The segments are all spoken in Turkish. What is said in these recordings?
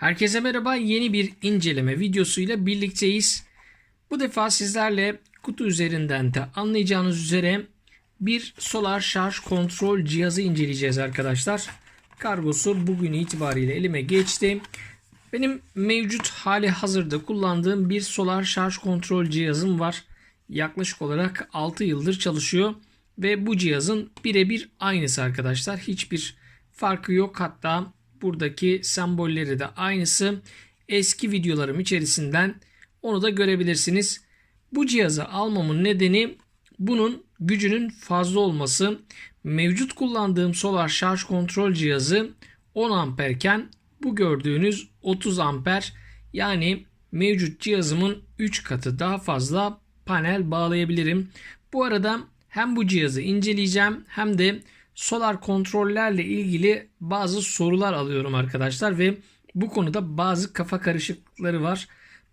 Herkese merhaba. Yeni bir inceleme videosuyla birlikteyiz. Bu defa sizlerle kutu üzerinden de anlayacağınız üzere bir solar şarj kontrol cihazı inceleyeceğiz arkadaşlar. Kargosu bugün itibariyle elime geçti. Benim mevcut hali hazırda kullandığım bir solar şarj kontrol cihazım var. Yaklaşık olarak 6 yıldır çalışıyor ve bu cihazın birebir aynısı arkadaşlar. Hiçbir farkı yok. Hatta buradaki sembolleri de aynısı. Eski videolarım içerisinden onu da görebilirsiniz. Bu cihazı almamın nedeni bunun gücünün fazla olması. Mevcut kullandığım solar şarj kontrol cihazı 10 amperken bu gördüğünüz 30 amper yani mevcut cihazımın 3 katı daha fazla panel bağlayabilirim. Bu arada hem bu cihazı inceleyeceğim hem de solar kontrollerle ilgili bazı sorular alıyorum arkadaşlar ve bu konuda bazı kafa karışıklıkları var.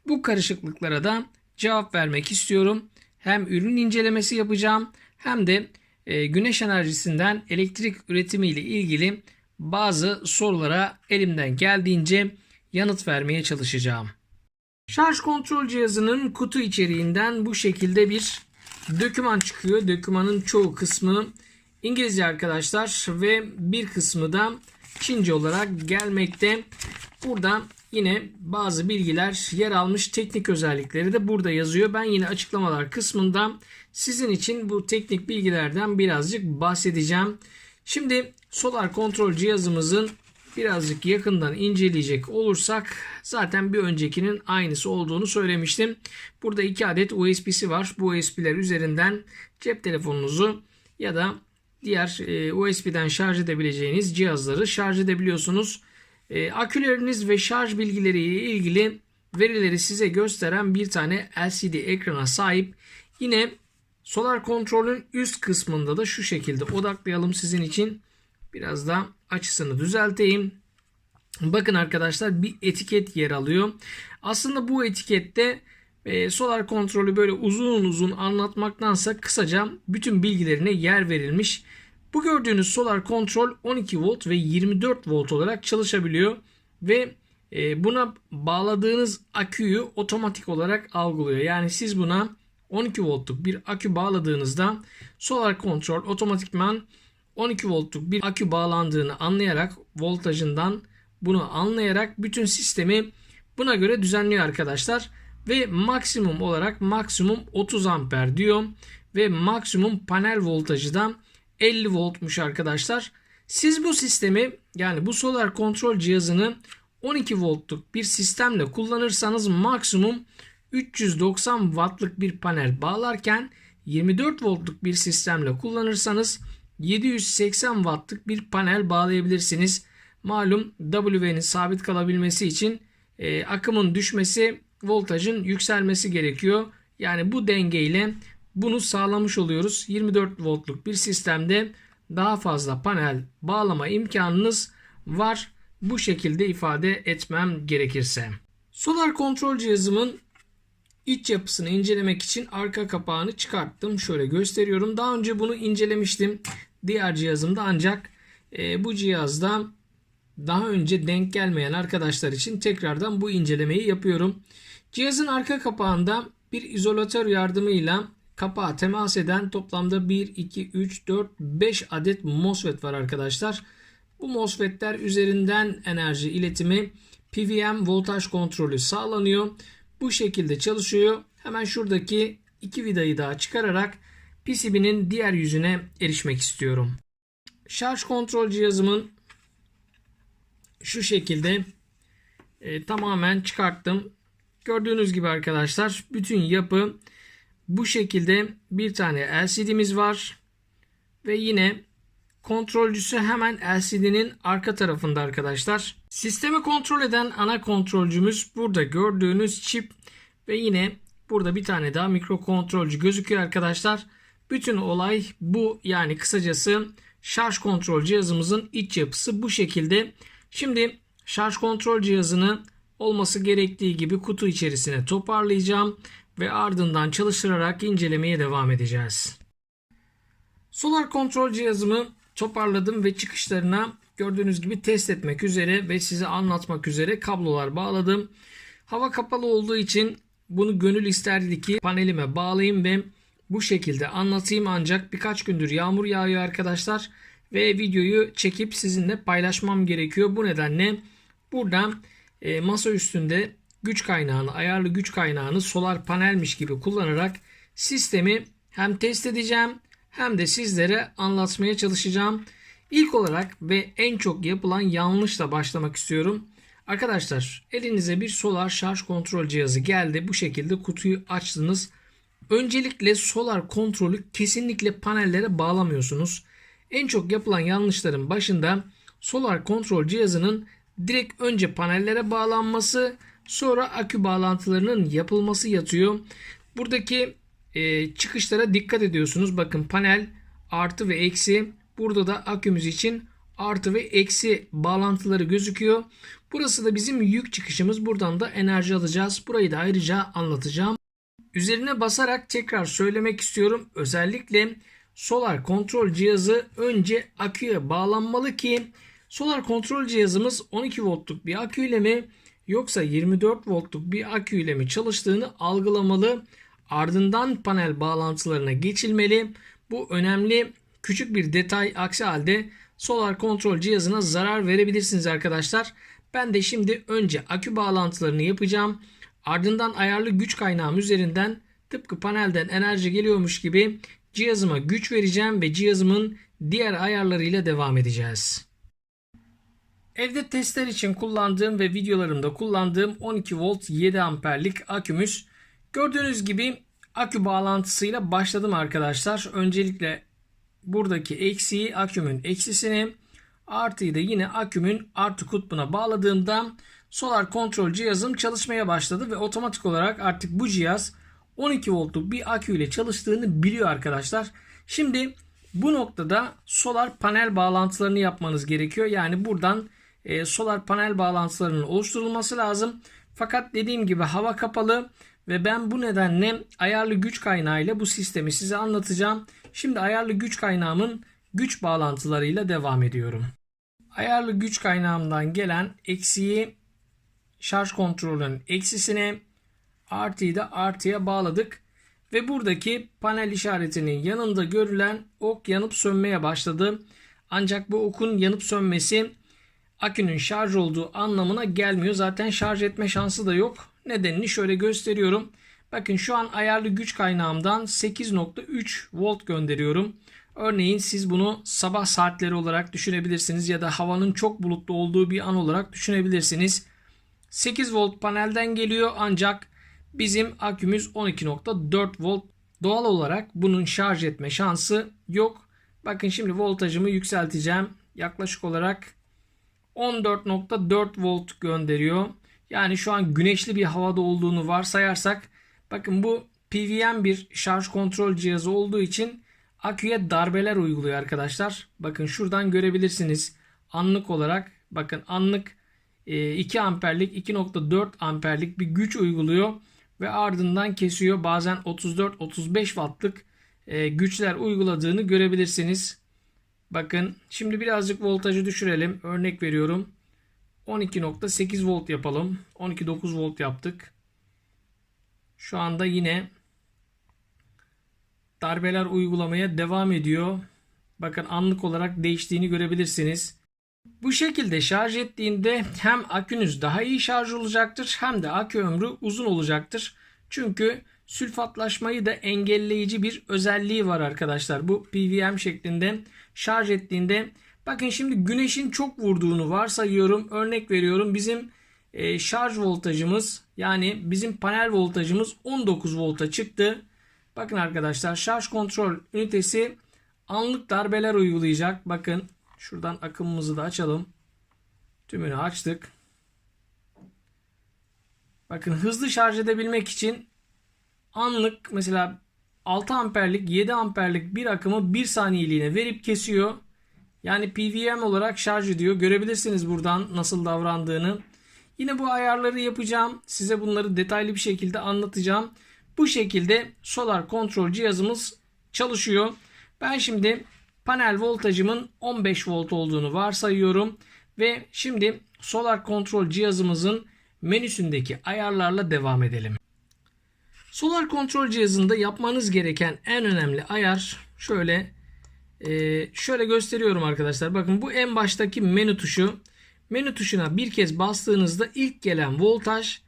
Bu karışıklıklara da cevap vermek istiyorum. Hem ürün incelemesi yapacağım hem de e, güneş enerjisinden elektrik üretimi ile ilgili bazı sorulara elimden geldiğince yanıt vermeye çalışacağım. Şarj kontrol cihazının kutu içeriğinden bu şekilde bir döküman çıkıyor. Dökümanın çoğu kısmı İngilizce arkadaşlar ve bir kısmı da Çince olarak gelmekte. Burada yine bazı bilgiler yer almış teknik özellikleri de burada yazıyor. Ben yine açıklamalar kısmında sizin için bu teknik bilgilerden birazcık bahsedeceğim. Şimdi solar kontrol cihazımızın birazcık yakından inceleyecek olursak zaten bir öncekinin aynısı olduğunu söylemiştim. Burada iki adet USB'si var. Bu USB'ler üzerinden cep telefonunuzu ya da diğer e, USB'den şarj edebileceğiniz cihazları şarj edebiliyorsunuz. E, aküleriniz ve şarj bilgileri ile ilgili verileri size gösteren bir tane LCD ekrana sahip. Yine solar kontrolün üst kısmında da şu şekilde odaklayalım sizin için. Biraz da açısını düzelteyim. Bakın arkadaşlar bir etiket yer alıyor. Aslında bu etikette e, solar kontrolü böyle uzun uzun anlatmaktansa kısaca bütün bilgilerine yer verilmiş. Bu gördüğünüz solar kontrol 12 volt ve 24 volt olarak çalışabiliyor ve e, buna bağladığınız aküyü otomatik olarak algılıyor. Yani siz buna 12 voltluk bir akü bağladığınızda solar kontrol otomatikman 12 voltluk bir akü bağlandığını anlayarak voltajından bunu anlayarak bütün sistemi buna göre düzenliyor arkadaşlar. Ve maksimum olarak maksimum 30 amper diyor. Ve maksimum panel voltajı da 50 voltmuş arkadaşlar. Siz bu sistemi yani bu solar kontrol cihazını 12 voltluk bir sistemle kullanırsanız maksimum 390 wattlık bir panel bağlarken 24 voltluk bir sistemle kullanırsanız 780 wattlık bir panel bağlayabilirsiniz. Malum W'nin sabit kalabilmesi için e, akımın düşmesi voltajın yükselmesi gerekiyor. Yani bu dengeyle bunu sağlamış oluyoruz. 24 voltluk bir sistemde daha fazla panel bağlama imkanınız var. Bu şekilde ifade etmem gerekirse. Solar kontrol cihazımın iç yapısını incelemek için arka kapağını çıkarttım. Şöyle gösteriyorum. Daha önce bunu incelemiştim diğer cihazımda ancak e, bu cihazda daha önce denk gelmeyen arkadaşlar için tekrardan bu incelemeyi yapıyorum. Cihazın arka kapağında bir izolatör yardımıyla kapağa temas eden toplamda 1, 2, 3, 4, 5 adet MOSFET var arkadaşlar. Bu MOSFET'ler üzerinden enerji iletimi PWM voltaj kontrolü sağlanıyor. Bu şekilde çalışıyor. Hemen şuradaki iki vidayı daha çıkararak PCB'nin diğer yüzüne erişmek istiyorum. Şarj kontrol cihazımın şu şekilde e, tamamen çıkarttım. Gördüğünüz gibi arkadaşlar bütün yapı bu şekilde bir tane LCD'miz var. Ve yine kontrolcüsü hemen LCD'nin arka tarafında arkadaşlar. Sistemi kontrol eden ana kontrolcümüz burada gördüğünüz çip ve yine burada bir tane daha mikro kontrolcü gözüküyor arkadaşlar. Bütün olay bu yani kısacası şarj kontrol cihazımızın iç yapısı bu şekilde. Şimdi şarj kontrol cihazını olması gerektiği gibi kutu içerisine toparlayacağım ve ardından çalıştırarak incelemeye devam edeceğiz. Solar kontrol cihazımı toparladım ve çıkışlarına gördüğünüz gibi test etmek üzere ve size anlatmak üzere kablolar bağladım. Hava kapalı olduğu için bunu gönül isterdi ki panelime bağlayayım ve bu şekilde anlatayım ancak birkaç gündür yağmur yağıyor arkadaşlar ve videoyu çekip sizinle paylaşmam gerekiyor. Bu nedenle buradan e, masa üstünde güç kaynağını, ayarlı güç kaynağını solar panelmiş gibi kullanarak sistemi hem test edeceğim hem de sizlere anlatmaya çalışacağım. İlk olarak ve en çok yapılan yanlışla başlamak istiyorum. Arkadaşlar elinize bir solar şarj kontrol cihazı geldi. Bu şekilde kutuyu açtınız. Öncelikle solar kontrolü kesinlikle panellere bağlamıyorsunuz. En çok yapılan yanlışların başında solar kontrol cihazının direkt önce panellere bağlanması sonra akü bağlantılarının yapılması yatıyor. Buradaki e, çıkışlara dikkat ediyorsunuz. Bakın panel artı ve eksi. Burada da akümüz için artı ve eksi bağlantıları gözüküyor. Burası da bizim yük çıkışımız. Buradan da enerji alacağız. Burayı da ayrıca anlatacağım. Üzerine basarak tekrar söylemek istiyorum. Özellikle solar kontrol cihazı önce aküye bağlanmalı ki solar kontrol cihazımız 12 voltluk bir aküyle mi yoksa 24 voltluk bir aküyle mi çalıştığını algılamalı. Ardından panel bağlantılarına geçilmeli. Bu önemli küçük bir detay aksi halde solar kontrol cihazına zarar verebilirsiniz arkadaşlar. Ben de şimdi önce akü bağlantılarını yapacağım. Ardından ayarlı güç kaynağım üzerinden tıpkı panelden enerji geliyormuş gibi cihazıma güç vereceğim ve cihazımın diğer ayarlarıyla devam edeceğiz. Evde testler için kullandığım ve videolarımda kullandığım 12 volt 7 amperlik akümüz. Gördüğünüz gibi akü bağlantısıyla başladım arkadaşlar. Öncelikle buradaki eksiği akümün eksisini artıyı da yine akümün artı kutbuna bağladığımda solar kontrol cihazım çalışmaya başladı ve otomatik olarak artık bu cihaz 12 voltluk bir akü ile çalıştığını biliyor arkadaşlar. Şimdi bu noktada solar panel bağlantılarını yapmanız gerekiyor. Yani buradan e, solar panel bağlantılarının oluşturulması lazım. Fakat dediğim gibi hava kapalı ve ben bu nedenle ayarlı güç kaynağıyla bu sistemi size anlatacağım. Şimdi ayarlı güç kaynağımın güç bağlantılarıyla devam ediyorum. Ayarlı güç kaynağımdan gelen eksiği şarj kontrolünün eksisine artıyı da artıya bağladık. Ve buradaki panel işaretinin yanında görülen ok yanıp sönmeye başladı. Ancak bu okun yanıp sönmesi akünün şarj olduğu anlamına gelmiyor. Zaten şarj etme şansı da yok. Nedenini şöyle gösteriyorum. Bakın şu an ayarlı güç kaynağımdan 8.3 volt gönderiyorum. Örneğin siz bunu sabah saatleri olarak düşünebilirsiniz ya da havanın çok bulutlu olduğu bir an olarak düşünebilirsiniz. 8 volt panelden geliyor ancak bizim akümüz 12.4 volt. Doğal olarak bunun şarj etme şansı yok. Bakın şimdi voltajımı yükselteceğim. Yaklaşık olarak 14.4 volt gönderiyor. Yani şu an güneşli bir havada olduğunu varsayarsak bakın bu PWM bir şarj kontrol cihazı olduğu için aküye darbeler uyguluyor arkadaşlar. Bakın şuradan görebilirsiniz. Anlık olarak bakın anlık 2 e, amperlik 2.4 amperlik bir güç uyguluyor ve ardından kesiyor. Bazen 34-35 wattlık e, güçler uyguladığını görebilirsiniz. Bakın şimdi birazcık voltajı düşürelim. Örnek veriyorum. 12.8 volt yapalım. 12.9 volt yaptık. Şu anda yine darbeler uygulamaya devam ediyor. Bakın anlık olarak değiştiğini görebilirsiniz. Bu şekilde şarj ettiğinde hem akünüz daha iyi şarj olacaktır hem de akü ömrü uzun olacaktır. Çünkü sülfatlaşmayı da engelleyici bir özelliği var arkadaşlar. Bu PWM şeklinde şarj ettiğinde bakın şimdi güneşin çok vurduğunu varsayıyorum. Örnek veriyorum bizim e, şarj voltajımız yani bizim panel voltajımız 19 volta çıktı. Bakın arkadaşlar şarj kontrol ünitesi anlık darbeler uygulayacak. Bakın şuradan akımımızı da açalım. Tümünü açtık. Bakın hızlı şarj edebilmek için anlık mesela 6 amperlik 7 amperlik bir akımı 1 saniyeliğine verip kesiyor. Yani PWM olarak şarj ediyor. Görebilirsiniz buradan nasıl davrandığını. Yine bu ayarları yapacağım. Size bunları detaylı bir şekilde anlatacağım. Bu şekilde solar kontrol cihazımız çalışıyor. Ben şimdi panel voltajımın 15 volt olduğunu varsayıyorum ve şimdi solar kontrol cihazımızın menüsündeki ayarlarla devam edelim. Solar kontrol cihazında yapmanız gereken en önemli ayar şöyle e, şöyle gösteriyorum arkadaşlar. Bakın bu en baştaki menü tuşu. Menü tuşuna bir kez bastığınızda ilk gelen voltaj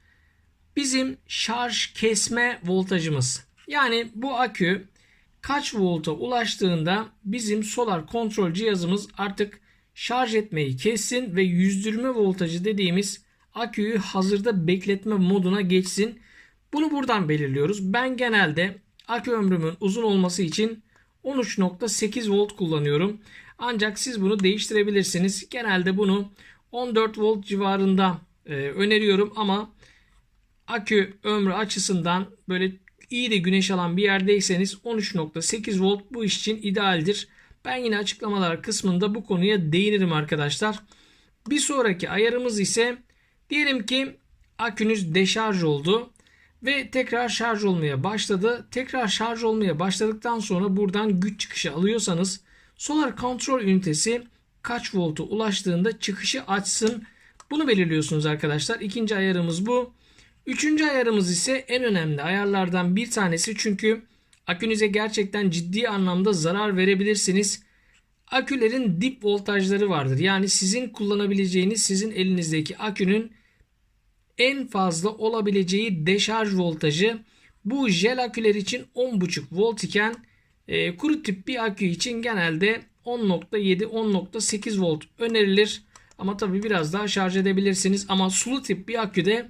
bizim şarj kesme voltajımız. Yani bu akü kaç volta ulaştığında bizim solar kontrol cihazımız artık şarj etmeyi kessin ve yüzdürme voltajı dediğimiz aküyü hazırda bekletme moduna geçsin. Bunu buradan belirliyoruz. Ben genelde akü ömrümün uzun olması için 13.8 volt kullanıyorum. Ancak siz bunu değiştirebilirsiniz. Genelde bunu 14 volt civarında e, öneriyorum ama akü ömrü açısından böyle iyi de güneş alan bir yerdeyseniz 13.8 volt bu iş için idealdir. Ben yine açıklamalar kısmında bu konuya değinirim arkadaşlar. Bir sonraki ayarımız ise diyelim ki akünüz deşarj oldu ve tekrar şarj olmaya başladı. Tekrar şarj olmaya başladıktan sonra buradan güç çıkışı alıyorsanız solar kontrol ünitesi kaç volta ulaştığında çıkışı açsın. Bunu belirliyorsunuz arkadaşlar. İkinci ayarımız bu. Üçüncü ayarımız ise en önemli ayarlardan bir tanesi çünkü akünüze gerçekten ciddi anlamda zarar verebilirsiniz. Akülerin dip voltajları vardır. Yani sizin kullanabileceğiniz sizin elinizdeki akünün en fazla olabileceği deşarj voltajı bu jel aküler için 10.5 volt iken e, kuru tip bir akü için genelde 10.7-10.8 volt önerilir. Ama tabi biraz daha şarj edebilirsiniz. Ama sulu tip bir aküde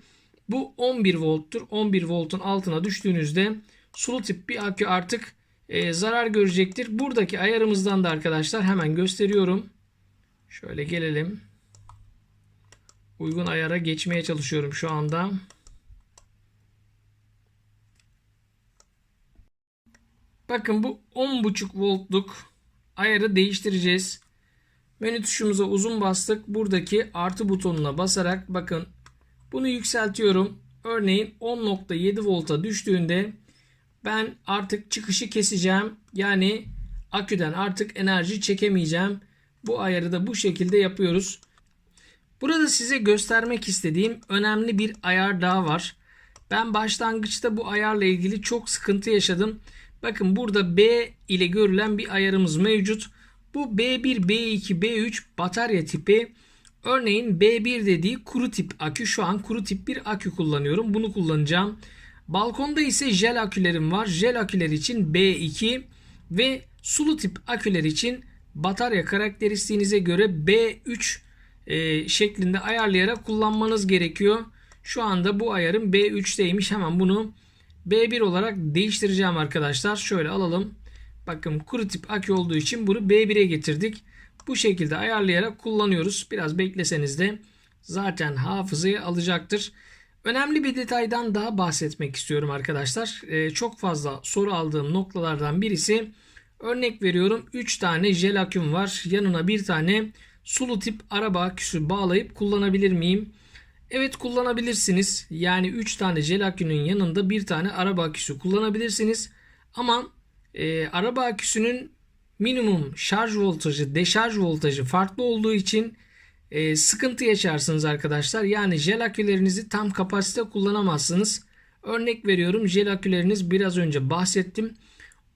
bu 11 volttur. 11 voltun altına düştüğünüzde sulu tip bir akü artık e, zarar görecektir. Buradaki ayarımızdan da arkadaşlar hemen gösteriyorum. Şöyle gelelim. Uygun ayara geçmeye çalışıyorum şu anda. Bakın bu 10.5 voltluk ayarı değiştireceğiz. Menü tuşumuza uzun bastık. Buradaki artı butonuna basarak bakın bunu yükseltiyorum. Örneğin 10.7 volta düştüğünde ben artık çıkışı keseceğim. Yani aküden artık enerji çekemeyeceğim. Bu ayarı da bu şekilde yapıyoruz. Burada size göstermek istediğim önemli bir ayar daha var. Ben başlangıçta bu ayarla ilgili çok sıkıntı yaşadım. Bakın burada B ile görülen bir ayarımız mevcut. Bu B1, B2, B3 batarya tipi. Örneğin B1 dediği kuru tip akü. Şu an kuru tip bir akü kullanıyorum. Bunu kullanacağım. Balkonda ise jel akülerim var. Jel aküler için B2 ve sulu tip aküler için batarya karakteristiğinize göre B3 e, şeklinde ayarlayarak kullanmanız gerekiyor. Şu anda bu ayarım B3'teymiş. Hemen bunu B1 olarak değiştireceğim arkadaşlar. Şöyle alalım. Bakın kuru tip akü olduğu için bunu B1'e getirdik. Bu şekilde ayarlayarak kullanıyoruz. Biraz bekleseniz de zaten hafızayı alacaktır. Önemli bir detaydan daha bahsetmek istiyorum arkadaşlar. Ee, çok fazla soru aldığım noktalardan birisi örnek veriyorum 3 tane jel aküm var. Yanına bir tane sulu tip araba aküsü bağlayıp kullanabilir miyim? Evet kullanabilirsiniz. Yani 3 tane jel akünün yanında bir tane araba aküsü kullanabilirsiniz. Ama e, araba aküsünün minimum şarj voltajı, deşarj voltajı farklı olduğu için e, sıkıntı yaşarsınız arkadaşlar. Yani jel akülerinizi tam kapasite kullanamazsınız. Örnek veriyorum jel aküleriniz biraz önce bahsettim.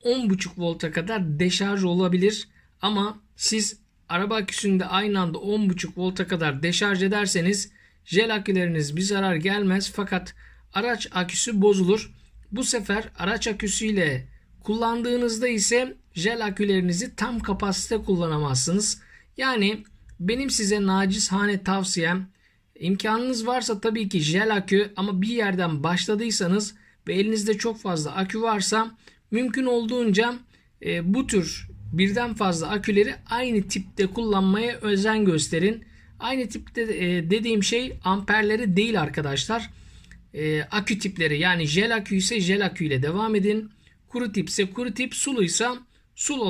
10.5 volta kadar deşarj olabilir. Ama siz araba aküsünde aynı anda 10.5 volta kadar deşarj ederseniz jel aküleriniz bir zarar gelmez fakat araç aküsü bozulur. Bu sefer araç aküsüyle kullandığınızda ise jel akülerinizi tam kapasite kullanamazsınız. Yani benim size nacizhane tavsiyem imkanınız varsa tabii ki jel akü ama bir yerden başladıysanız ve elinizde çok fazla akü varsa mümkün olduğunca e, bu tür birden fazla aküleri aynı tipte kullanmaya özen gösterin. Aynı tipte e, dediğim şey amperleri değil arkadaşlar. E, akü tipleri yani jel akü ise jel akü ile devam edin. Kuru tip ise kuru tip, sulu sulu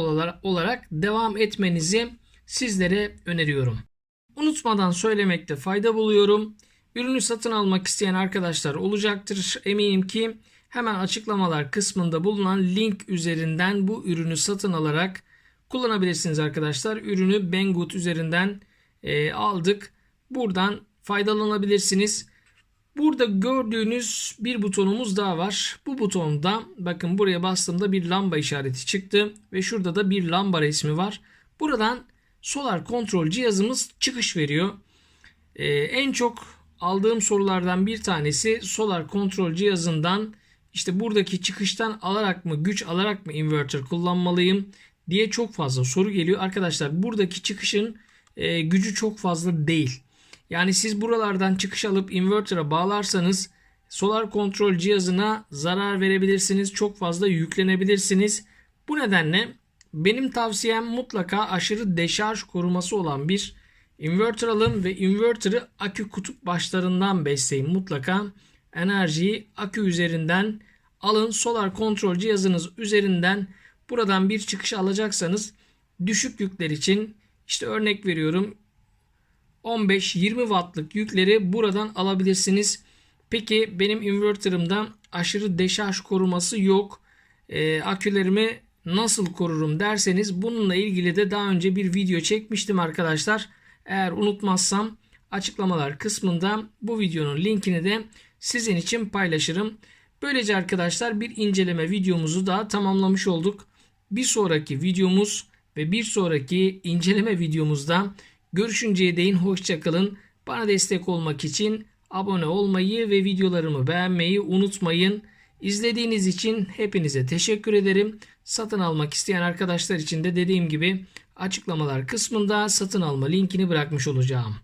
olarak devam etmenizi sizlere öneriyorum. Unutmadan söylemekte fayda buluyorum. Ürünü satın almak isteyen arkadaşlar olacaktır. Eminim ki hemen açıklamalar kısmında bulunan link üzerinden bu ürünü satın alarak kullanabilirsiniz arkadaşlar. Ürünü Banggood üzerinden e, aldık. Buradan faydalanabilirsiniz. Burada gördüğünüz bir butonumuz daha var. Bu butonda bakın buraya bastığımda bir lamba işareti çıktı ve şurada da bir lamba resmi var. Buradan solar kontrol cihazımız çıkış veriyor. Ee, en çok aldığım sorulardan bir tanesi solar kontrol cihazından işte buradaki çıkıştan alarak mı güç alarak mı inverter kullanmalıyım diye çok fazla soru geliyor. Arkadaşlar buradaki çıkışın e, gücü çok fazla değil. Yani siz buralardan çıkış alıp inverter'a bağlarsanız solar kontrol cihazına zarar verebilirsiniz. Çok fazla yüklenebilirsiniz. Bu nedenle benim tavsiyem mutlaka aşırı deşarj koruması olan bir inverter alın ve inverter'ı akü kutup başlarından besleyin. Mutlaka enerjiyi akü üzerinden alın. Solar kontrol cihazınız üzerinden buradan bir çıkış alacaksanız düşük yükler için işte örnek veriyorum 15-20 wattlık yükleri buradan alabilirsiniz. Peki benim inverter'ımda aşırı deşarj koruması yok. Ee, akülerimi nasıl korurum derseniz bununla ilgili de daha önce bir video çekmiştim arkadaşlar. Eğer unutmazsam açıklamalar kısmında bu videonun linkini de sizin için paylaşırım. Böylece arkadaşlar bir inceleme videomuzu da tamamlamış olduk. Bir sonraki videomuz ve bir sonraki inceleme videomuzda görüşünceye değin hoşçakalın. Bana destek olmak için abone olmayı ve videolarımı beğenmeyi unutmayın. İzlediğiniz için hepinize teşekkür ederim. Satın almak isteyen arkadaşlar için de dediğim gibi açıklamalar kısmında satın alma linkini bırakmış olacağım.